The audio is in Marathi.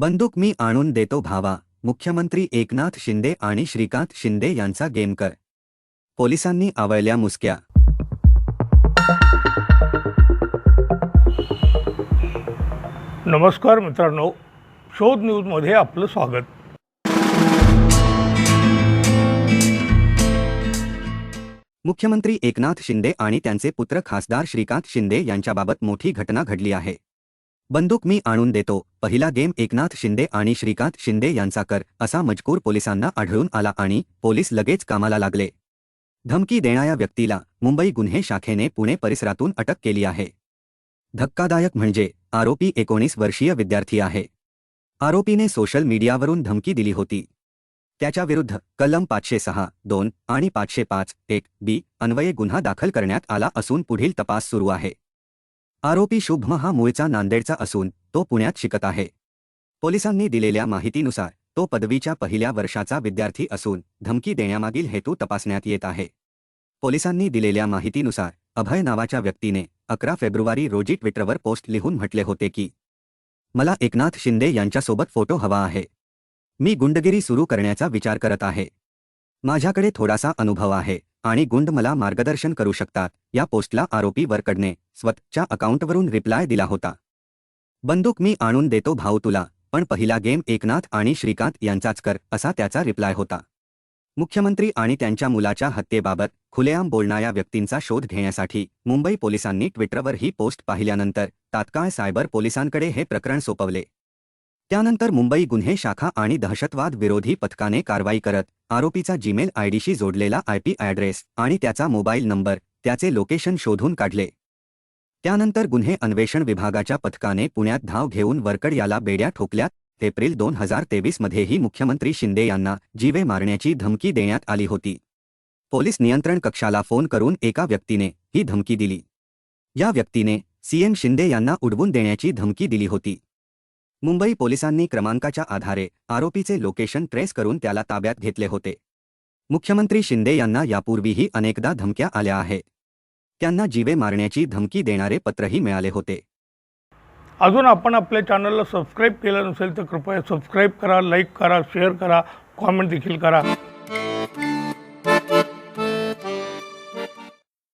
बंदूक मी आणून देतो भावा. मुख्यमंत्री एकनाथ शिंदे आणि श्रीकांत शिंदे यांचा गेमकर पोलिसांनी आवळल्या मुसक्या. नमस्कार मित्रांनो. शोध न्यूजमध्ये आपलं स्वागत. मुख्यमंत्री एकनाथ शिंदे आणि त्यांचे पुत्र खासदार श्रीकांत शिंदे यांच्याबाबत मोठी घटना घडली आहे. बंदूक मी आणून देतो. पहिला गेम एकनाथ शिंदे आणि श्रीकांत शिंदे यांचा कर असा मजकूर पोलिसांना आढळून आला आणि पोलीस लगेच कामाला लागले. धमकी देणाऱ्या व्यक्तीला मुंबई गुन्हे शाखेने पुणे परिसरातून अटक केली आहे. धक्कादायक म्हणजे आरोपी एकोणीस वर्षीय विद्यार्थी आहे. आरोपीने सोशल मीडियावरून धमकी दिली होती. त्याच्याविरुद्ध कलम पाचशे सहा दोन आणि पाचशे पाच एक बी अन्वये गुन्हा दाखल करण्यात आला असून पुढील तपास सुरू आहे. आरोपी शुभम हा मूळचा नांदेडचा असून तो पुण्यात शिकत आहे. पोलिसांनी दिलेल्या माहितीनुसार तो पदवीच्या पहिल्या वर्षाचा विद्यार्थी असून धमकी देण्यामागील हेतू तपासण्यात येत आहे. पोलिसांनी दिलेल्या माहितीनुसार अभय नावाच्या व्यक्तीने अकरा फेब्रुवारी रोजी ट्विटरवर पोस्ट लिहून म्हटले होते की मला एकनाथ शिंदे यांच्यासोबत फोटो हवा आहे. मी गुंडगिरी सुरू करण्याचा विचार करत आहे. माझ्याकडे थोडासा अनुभव आहे. आणि गुंड मला मार्गदर्शन करू शकतात. या पोस्टला आरोपी वरकडने स्वतःच्या अकाउंटवरून रिप्लाय दिला होता. बंदूक मी आणून देतो भाऊ तुला पण पहिला गेम एकनाथ आणि श्रीकांत यांचाच कर असा त्याचा रिप्लाय होता. मुख्यमंत्री आणि त्यांच्या मुलाच्या हत्येबाबत खुलेआम बोलणाऱ्या व्यक्तींचा शोध घेण्यासाठी मुंबई पोलिसांनी ट्विटरवर ही पोस्ट पाहिल्यानंतर तात्काळ सायबर पोलिसांकडे हे प्रकरण सोपवले. त्यानंतर मुंबई गुन्हे शाखा आणि दहशतवाद विरोधी पथकाने कारवाई करत आरोपीचा जीमेल आयडीशी जोडलेला आयपी ॲड्रेस आणि त्याचा मोबाईल नंबर त्याचे लोकेशन शोधून काढले. त्यानंतर गुन्हे अन्वेषण विभागाच्या पथकाने पुण्यात धाव घेऊन वरकड याला बेड्या ठोकल्यात. एप्रिल दोन हजार तेवीसमध्येही मुख्यमंत्री शिंदे यांना जीवे मारण्याची धमकी देण्यात आली होती. पोलीस नियंत्रण कक्षाला फोन करून एका व्यक्तीने ही धमकी दिली. या व्यक्तीने सीएम शिंदे यांना उडवून देण्याची धमकी दिली होती. मुंबई पोलिसांनी क्रमांकाच्या आधारे आरोपीचे लोकेशन ट्रेस करून त्याला ताब्यात घेतले होते. मुख्यमंत्री शिंदे यांना यापूर्वीही अनेकदा धमक्या आल्या आहेत. त्यांना जीवे मारण्याची धमकी देणारे पत्रही मिळाले होते. अजून आपण आपल्या चॅनलला सबस्क्राईब केलं नसेल तर कृपया सबस्क्राईब करा लाईक करा शेअर करा कॉमेंट देखील करा.